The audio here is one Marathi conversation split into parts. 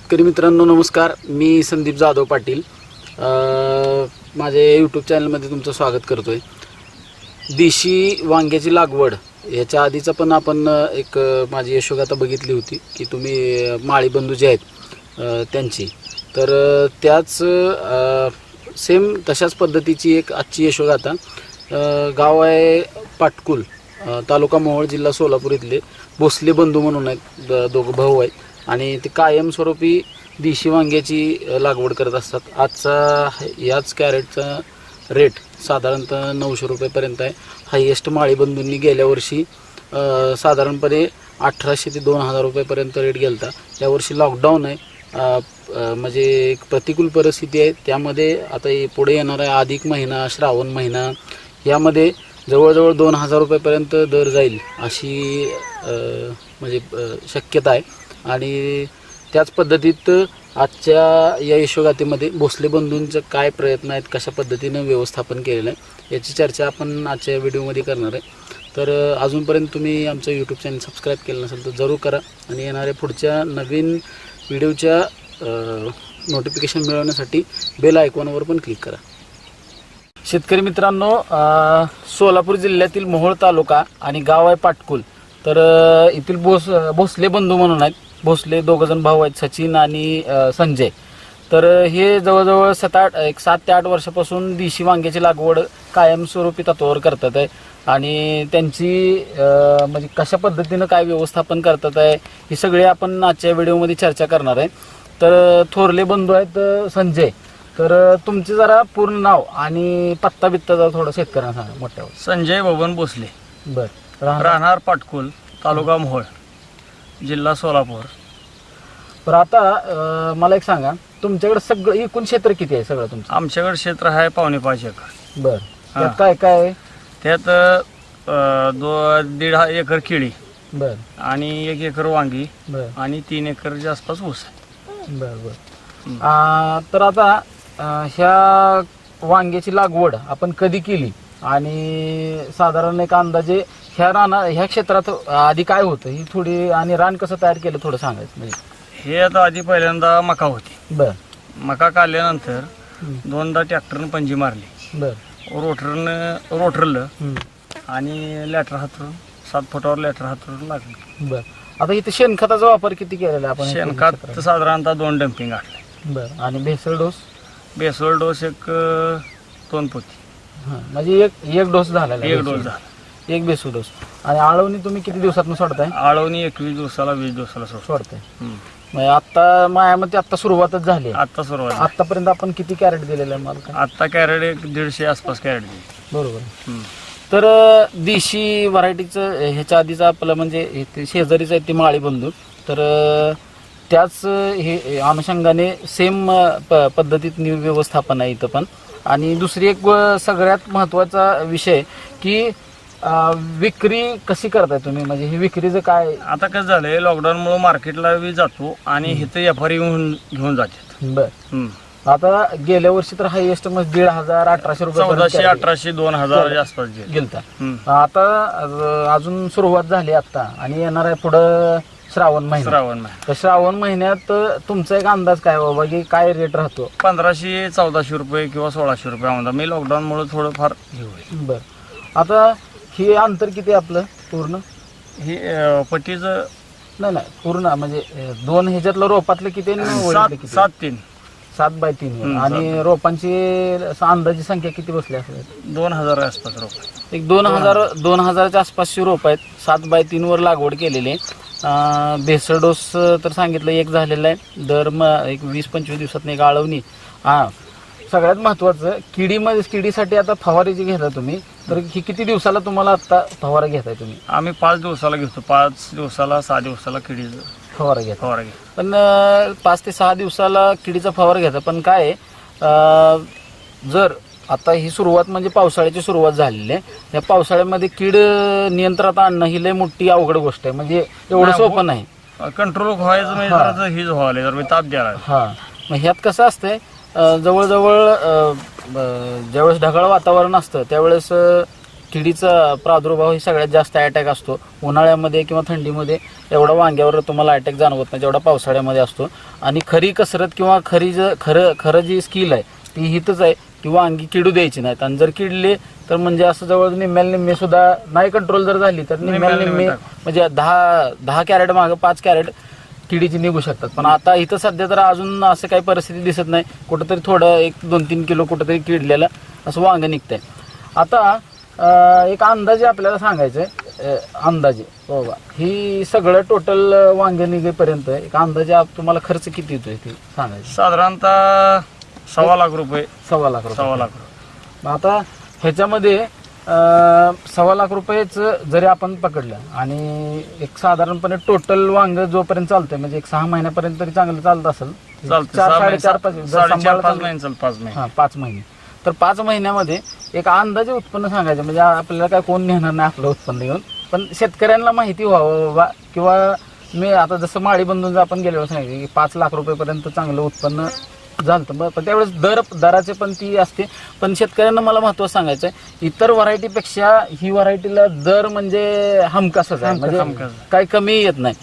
शेतकरी मित्रांनो नमस्कार. मी संदीप जाधव पाटील. माझे माझ्या यूट्यूब चॅनलमध्ये तुमचं स्वागत करतोय. देशी वांग्याची लागवड याच्या आधीचा पण आपण एक माझी यशोगाथा बघितली होती की तुम्ही माळीबंधू जे आहेत त्यांची. तर त्याच सेम तशाच पद्धतीची एक आजची यशोगाथा गाव आहे पाटकुल तालुका मोहोळ जिल्हा सोलापूर इथले. भोसले बंधू म्हणून आहेत दोघं भाऊ आहेत. आणि ते कायमस्वरूपी देशी वांग्याची लागवड करत असतात. आजचा याच कॅरेटचा रेट साधारणतः नऊशे रुपयेपर्यंत आहे. हायेस्ट माळीबंधूंनी गेल्या वर्षी साधारणपणे अठराशे ते दोन हजार रुपयेपर्यंत रेट गेलता. यावर्षी लॉकडाऊन आहे. म्हणजे एक प्रतिकूल परिस्थिती आहे. त्यामध्ये आता पुढे पुढे येणारा अधिक महिना श्रावण महिना यामध्ये जवळजवळ दोन हजार रुपयेपर्यंत दर जाईल अशी म्हणजे शक्यता आहे. आणि त्याच पद्धतीत आजच्या या यशोगाथेमध्ये भोसले बंधूंचं काय प्रयत्न आहेत कशा पद्धतीनं व्यवस्थापन केलेलं आहे याची चर्चा आपण आजच्या व्हिडिओमध्ये करणार आहे. तर अजूनपर्यंत तुम्ही आमचं यूट्यूब चॅनल सबस्क्राईब केलं नसेल तर जरूर करा आणि येणाऱ्या पुढच्या नवीन व्हिडिओच्या नोटिफिकेशन मिळवण्यासाठी बेल आयकॉनवर पण क्लिक करा. शेतकरी मित्रांनो सोलापूर जिल्ह्यातील मोहोळ तालुका आणि गाव आहे पाटकुल. तर येथील भोस भोसले बंधू म्हणून आहेत. भोसले दोघंजण भाऊ आहेत सचिन आणि संजय. तर हे जवळजवळ सात आठ एक सात ते आठ वर्षापासून देशी वांग्याची लागवड कायमस्वरूपी तत्वावर करतात आहे. आणि त्यांची म्हणजे कशा पद्धतीनं काय व्यवस्थापन करतात आहे हे सगळे आपण आजच्या व्हिडिओमध्ये चर्चा करणार आहे. तर थोरले बंधू आहेत संजय. तर तुमचे जरा पूर्ण नाव आणि पत्ता बित्ता जरा थोडं शेतकऱ्यांना सांगा मोठ्यावर. संजय बबन भोसले. बर. राहणार पाटकुल तालुका मोहोळ. जिल्हा सोलापूर. तर आता अ, मला एक सांगा. तुमच्याकडे सगळं एकूण क्षेत्र किती आहे सगळं तुमचं? आमच्याकडे क्षेत्र आहे पावणे पाच एकर. बर. त्यात काय काय आहे? त्यात अ, दो दीड हा एकर केळी बर. आणि एक एकर वांगी बर. आणि तीन एकरच्या आसपास ऊस आहे. बर बर. आ, तर आता अ, ह्या वांग्याची लागवड आपण कधी केली? आणि साधारण एक अंदाजे ह्या राना ह्या क्षेत्रात आधी काय होतं? ही थोडी आणि रान कसं तयार केलं? थोडं सांगायचं म्हणजे. हे आता आधी पहिल्यांदा मका होती. बर. मका काढल्यानंतर. दोनदा ट्रॅक्टरनं पंजी मारली. बर. रोटरनं रोटरलं. आणि लॅटर हातरून सात फुटावर लॅटर हातरून लागलं. बर. आता इथे शेणखताचा वापर किती केलेला आपण शेणखत साधारणतः दोन डम्पिंग गाठले बर. आणि भेसळ डोस? बेसोल डोस एक अ, दोन पोती. हा. म्हणजे एक एक डोस झालेला आहे एक भेसळ. डोस झाला. एक बेसू डोस. आणि आळवणी तुम्ही किती दिवसात सोडताय? आळवणी एकवीस दिवसाला वीस दिवसाला सोडतो. सोडताय. म्हणजे आता मायामध्ये आता सुरुवातच झाली. आत्ता सुरुवात आतापर्यंत आपण किती कॅरेट दिलेलं आहे मला आत्ता कॅरेट एक दीडशे आसपास कॅरेट दिली. बरोबर. हम्म. तर अं, देशी व्हरायटीचं ह्याच्या आधीचं आपलं म्हणजे हे ते शेजारीच आहे ते माळी बंधू तर अं, त्याच हे अनुषंगाने सेम पद्धतीत न्यू व्यवस्थापन आहे इथं पण. आणि दुसरी एक व- सगळ्यात महत्त्वाचा विषय की अं, विक्री कशी करताय तुम्ही? म्हणजे ही विक्रीचं काय? आता कसं झालंय लॉकडाऊन मुळे मार्केटला बी जातो आणि इथं व्यापारी घेऊन घेऊन जातात. बर. हम्म. आता गेल्या वर्षी तर हायएस्ट मग दीड हजार अठराशे रुपये चौदाशे अठराशे दोन हजाराच्या आसपास गेले. गेलता. हम्म. आता अ, अजून सुरुवात झाली आता आणि येणार आहे पुढं श्रावण महिना. श्रावण महिना. तर श्रावण महिन्यात तुमचा एक अंदाज काय बाबा की काय रेट राहतो? पंधराशे चौदाशे रुपये किंवा सोळाशे रुपये आम्हाला मी लॉकडाऊन मुळे थोडंफार हे होईल बर. आता हे अंतर किती आहे आपलं पूर्ण? हे अ, पट्टीचं नाही नाही पूर्ण म्हणजे अ, दोन ह्याच्यातलं रोपातलं किती सात वरीतलं किती? सात तीन. सात बाय तीन आणि रोपांची अंदाजी संख्या किती बसली असेल? दोन हजार आसपास रुपये एक दोन हजार दोन हजाराच्या आसपासची रोप आहेत. सात बाय तीनवर लागवड केलेली आहे. अं, भेसळ डोस तर सांगितलं एक झालेला आहे. दर मग एक वीस पंचवीस दिवसात एक आळवणी हां. सगळ्यात महत्त्वाचं किडीमध्ये किडीसाठी आता फवारी जी घेता तुम्ही. तर ही किती दिवसाला तुम्हाला आता फवारा घेताय तुम्ही? आम्ही पाच दिवसाला घेतो. पाच दिवसाला सहा दिवसाला किडीचं फवारा घेता फवारा घेतो. पण अं, पाच ते सहा दिवसाला किडीचा फवारा घ्यायचा पण काय आहे, अं, जर आता ही सुरुवात म्हणजे पावसाळ्याची सुरुवात झालेली आहे. या पावसाळ्यामध्ये कीड नियंत्रणात आणणं ही लय मोठी अवघड गोष्ट आहे. म्हणजे एवढं सोपं नाही. कंट्रोल व्हायचं म्हणजे हा. जरा हीच व्हायला जर ताप द्यायला हा. मग ह्यात कसं असतंय अं, जवळजवळ अं, ब- ज्यावेळेस ढगाळ वातावरण असतं त्यावेळेस अं, किडीचा प्रादुर्भाव ही सगळ्यात जास्त अटॅक असतो. उन्हाळ्यामध्ये किंवा थंडीमध्ये एवढा वांग्यावर तुम्हाला अटॅक जाणवत नाही जेवढा पावसाळ्यामध्ये असतो. आणि खरी कसरत किंवा खरी ज खरं खरं जी स्किल आहे ती हितच आहे की वांगी किडू द्यायची नाहीत. आणि जर किडले तर म्हणजे असं जवळ निम्म्याला निम्मे सुद्धा नाही कंट्रोल जर झाली तर निम्म्याला निम्म्याला निम्मे निम्मे म्हणजे दहा दहा कॅरेट मागं पाच कॅरेट किडीची निघू शकतात. पण आता इथं सध्या तर अजून असं काही परिस्थिती दिसत नाही. कुठंतरी थोडं एक दोन तीन किलो कुठंतरी किडलेलं असं वांग निघतंय. आता अं, एक अंदाजे आपल्याला सांगायचं आहे अंदाजे. बाबा ही सगळं टोटल वांगे निघेपर्यंत एक अंदाजे आप- तुम्हाला खर्च किती येतोय ते सांगायचं? साधारणतः सव्वा लाख रुपये. सव्वा लाख रुपये. सव्वा लाख रुपये. आता ह्याच्यामध्ये सव्वा लाख रुपयेच जरी आपण पकडलं आणि एक साधारणपणे टोटल वांग जोपर्यंत चालतंय म्हणजे एक सहा महिन्यापर्यंत तरी चांगलं चालत असेल चालतं चार सहा साडेचार महिने- पाच जर साडेचार सांभाळलं पाच तर- महिने चाल पाच महिने. हा पाच महिने. तर पाच महिन्यामध्ये एक अंदाजे उत्पन्न सांगायचं म्हणजे आपल्याला काय कोण नेणार नाही आपलं उत्पन्न घेऊन पण शेतकऱ्यांना माहिती व्हावं बाबा किंवा मी आता जसं माळी बंधूंचं आपण गेल्यावर सांगितलं की पाच लाख रुपयेपर्यंत चांगलं उत्पन्न झालं. पण पण त्यावेळेस दर दराचे पण ती असते. पण शेतकऱ्यांना मला महत्त्वाचं सांगायचं आहे इतर व्हरायटीपेक्षा ही व्हरायटीला दर म्हणजे हमखासच आहे. म्हणजे हमखास. काही कमी येत नाही.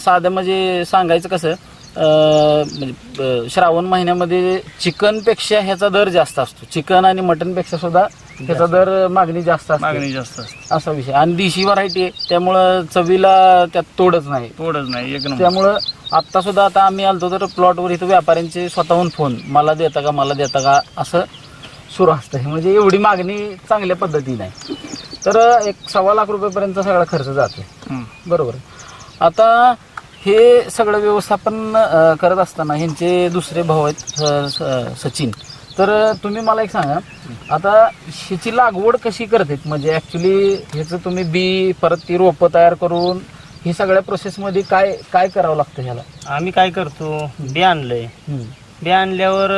साधं म्हणजे सांगायचं कसं म्हणजे श्रावण महिन्यामध्ये चिकनपेक्षा ह्याचा दर जास्त असतो. चिकन आणि मटनपेक्षा सुद्धा ह्याचा दर मागणी जास्त असते. मागणी जास्त असते. असा विषय. आणि देशी व्हरायटी आहे. त्यामुळं चवीला त्यात तोडच नाही. तोडच नाही. एक नंबर. त्यामुळं आत्ता सुद्धा आता आम्ही आलतो तर प्लॉटवर इथं व्यापाऱ्यांचे स्वतःहून फोन मला देता का मला देता का असं सुरू असतं. म्हणजे एवढी मागणी चांगल्या पद्धतीने आहे. तर एक सव्वा लाख रुपयेपर्यंत सगळा खर्च जातो. बरोबर. आता हे सगळं व्यवस्थापन अं, करत असताना ह्यांचे दुसरे भाऊ आहेत अं, स- सचिन. तर तुम्ही मला एक सांगा आता ह्याची लागवड कशी करतात म्हणजे ऍक्च्युली ह्याचं तुम्ही बी परत ती रोपं तयार करून ही सगळ्या प्रोसेसमध्ये काय काय करावं लागतं ह्याला आम्ही काय करतो बी आणलंय हम्म. बी आणल्यावर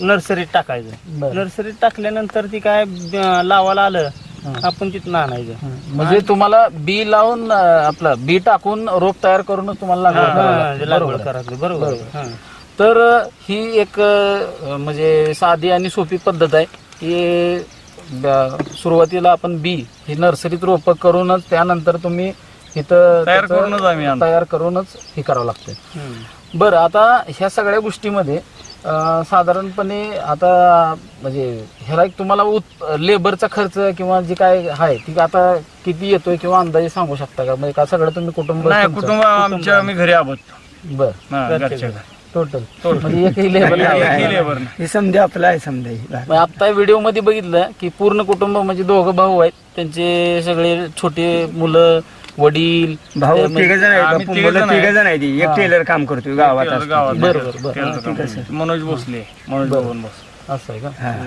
नर्सरीत टाकायचं. नर्सरीत टाकल्यानंतर ती काय ब- लावायला आलं हं. आपण तिथं आणायचं. म्हणजे तुम्हाला बी लावून अं, आपलं बी टाकून रोप तयार करूनच तुम्हाला लागवड करावी लागते. ते लागवड बरोबर आहे. करायचं बरोबर बरोबर. हां. तर ही एक म्हणजे साधी आणि सोपी पद्धत आहे. की सुरुवातीला आपण बी ही नर्सरीत रोपं करूनच त्यानंतर तुम्ही इथं तयार करूनच आम्ही. तयार करूनच हे करावं लागतं. बरं आता ह्या सगळ्या गोष्टीमध्ये साधारणपणे आता म्हणजे ह्याला एक तुम्हाला उत लेबरचा खर्च किंवा जे काय आहे ती आता किती येतोय किंवा अंदाजे सांगू शकता का? म्हणजे का सगळं तुम्ही कुटुंब? कुटुंब आमच्या आम्ही घरी आबदतो बरं. टोटल म्हणजे एकही लेबर एकही लेबर नाही हे समजा आपलं आहे समजा हे. मग आता व्हिडिओमध्ये बघितलं की पूर्ण कुटुंब म्हणजे दोघं भाऊ आहेत त्यांचे सगळे छोटे मुलं वडील भाऊ तिघ जण आहेत आम्ही तिघं जण तिघ आहे. जण आहे ती. एक हा. टेलर काम करतोय गावात टेलर असतो. गावात बरोबर, बरोबर. करतो. मनोज भोसले मनोज बरं. भवन भोसले असं आहे का.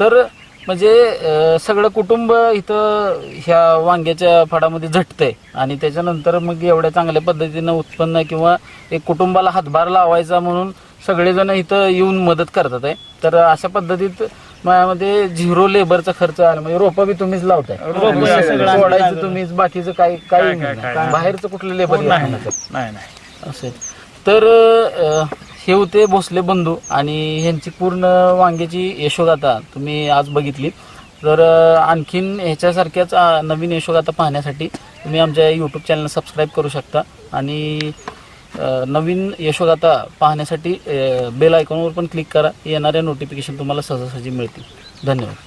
तर म्हणजे अं, सगळं कुटुंब इथं ह्या वांग्याच्या फडामध्ये झटतंय. आणि त्याच्यानंतर मग एवढ्या चांगल्या पद्धतीनं उत्पन्न किंवा एक कुटुंबाला हातभार लावायचा म्हणून सगळेजण इथं येऊन मदत करतात आहे. तर अशा पद्धतीत माझ्यामध्ये झिरो लेबरचा खर्च आला. म्हणजे रोपं बी तुम्हीच लावताय. रोपं सगळं आम्ही तोडायचं लागवड. तुम्हीच बाकीचं काही काही नाही. बाहेरचं कुठलं लेबर नाही. असे तर अ, हे होते भोसले बंधू आणि ह्यांची पूर्ण वांग्याची यशोगाथा तुम्ही आज बघितली. तर आणखीन ह्याच्यासारख्याच नवीन यशोगाथा पाहण्यासाठी तुम्ही आमच्या यूट्यूब चॅनल सबस्क्राईब करू शकता. आणि नवीन यशोगाथा पाहण्यासाठी बेल आयकॉनवर पण क्लिक करा. येणाऱ्या नोटिफिकेशन तुम्हाला सहजासहजी मिळतील. धन्यवाद.